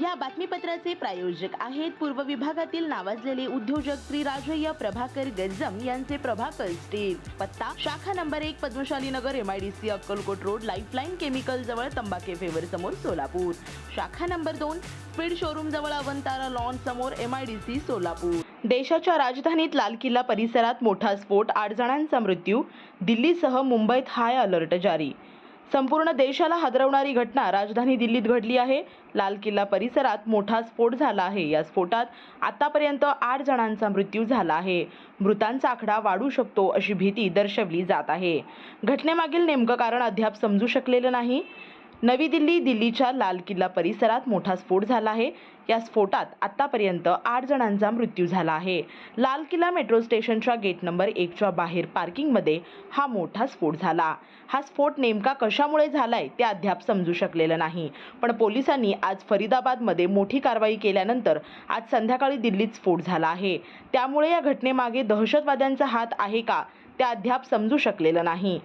या बातमीपत्राचे प्रायोजक आहेत पूर्व विभागातील नावाजलेले उद्योजक श्री राजय्य प्रभाकर गज्जम यांचे प्रभाकर स्टील पत्ता शाखा नंबर एक Padmashali Nagar M I D C Akkalkot road lifeline chemical जवळ तंबाखे फेवर समोर सोलापूर. शाखा नंबर दोन स्पीड शोरूम जवळ अवंतारा लॉन समोर सी सोलापूर. देशाच्या राजधानीत लाल किल्ला परिसरात मोठा स्फोट आठ जणांचा मृत्यू दिल्लीसह मुंबईत हाय अलर्ट जारी. संपूर्ण देशाला हादरवणारी घटना राजधानी दिल्लीत घडली आहे. लाल किल्ला परिसरात मोठा स्फोट झाला आहे. या स्फोटात आतापर्यंत आठ जणांचा मृत्यू झाला आहे. मृतांचा आकडा वाढू शकतो अशी भीती दर्शवली जात आहे. घटनेमागील नेमकं कारण अद्याप समजू शकलेलं नाही. नवी दिल्ली दिल्लीच्या लाल किल्ला परिसरात मोठा स्फोट झाला आहे. या स्फोटात आतापर्यंत आठ जणांचा मृत्यू झाला आहे. लाल किल्ला मेट्रो स्टेशनच्या गेट नंबर एकच्या बाहेर पार्किंगमध्ये हा मोठा स्फोट झाला. हा स्फोट नेमका कशामुळे झालाय ते अद्याप समजू शकलेलं नाही. पण पोलिसांनी आज फरीदाबादमध्ये मोठी कारवाई केल्यानंतर आज संध्याकाळी दिल्लीत स्फोट झाला आहे. त्यामुळे या घटनेमागे दहशतवाद्यांचा हात आहे का ते अद्याप समजू शकलेलं नाही.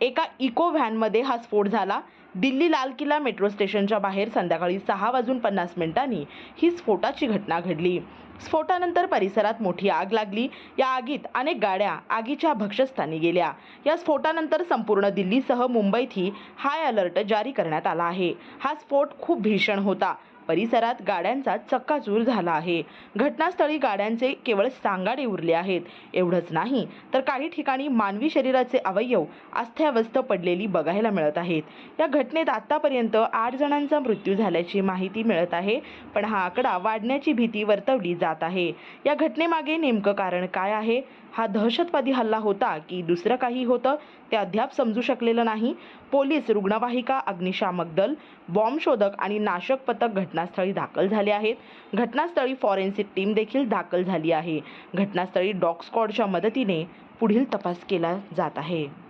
एका इको व्हॅनमध्ये हा स्फोट झाला. दिल्ली लाल किल्ला मेट्रो स्टेशनच्या बाहेर संध्याकाळी सहा वाजून पन्नास मिनिटांनी ही स्फोटाची घटना घडली. स्फोटानंतर परिसरात मोठी आग लागली. या आगीत अनेक गाड्या आगीच्या भक्षस्थानी गेल्या. या स्फोटानंतर संपूर्ण दिल्लीसह मुंबईतही हाय अलर्ट जारी करण्यात आला आहे. हा स्फोट खूप भीषण होता. परिसरात गाड्यांचा चक्काचूर झाला आहे. घटनास्थळी गाड्यांचे केवळ सांगाडे उरले आहेत. एवढंच नाही तर काही ठिकाणी मानवी शरीराचे अवयव अस्थ्यावस्थ पडलेली बघायला मिळत आहेत. या घटनेत आतापर्यंत आठ जणांचा मृत्यू झाल्याची माहिती मिळत आहे पण हा आकडा वाढण्याची भीती वर्तवली जात आहे. या घटनेमागे नेमकं कारण काय आहे? हा दहशतवादी हल्ला होता की दुसरं काही होतं ते अद्याप समजू शकलेलं नाही. पोलीस रुग्णवाहिका अग्निशामक दल बॉम्ब शोधक आणि नाशक पथक घटनास्थळी दाखल झाले आहेत. घटनास्थळी फॉरेन्सिक टीम देखील दाखल झाली आहे. घटनास्थळी डॉग स्क्वॉडच्या मदतीने पुढील तपास केला जात आहे.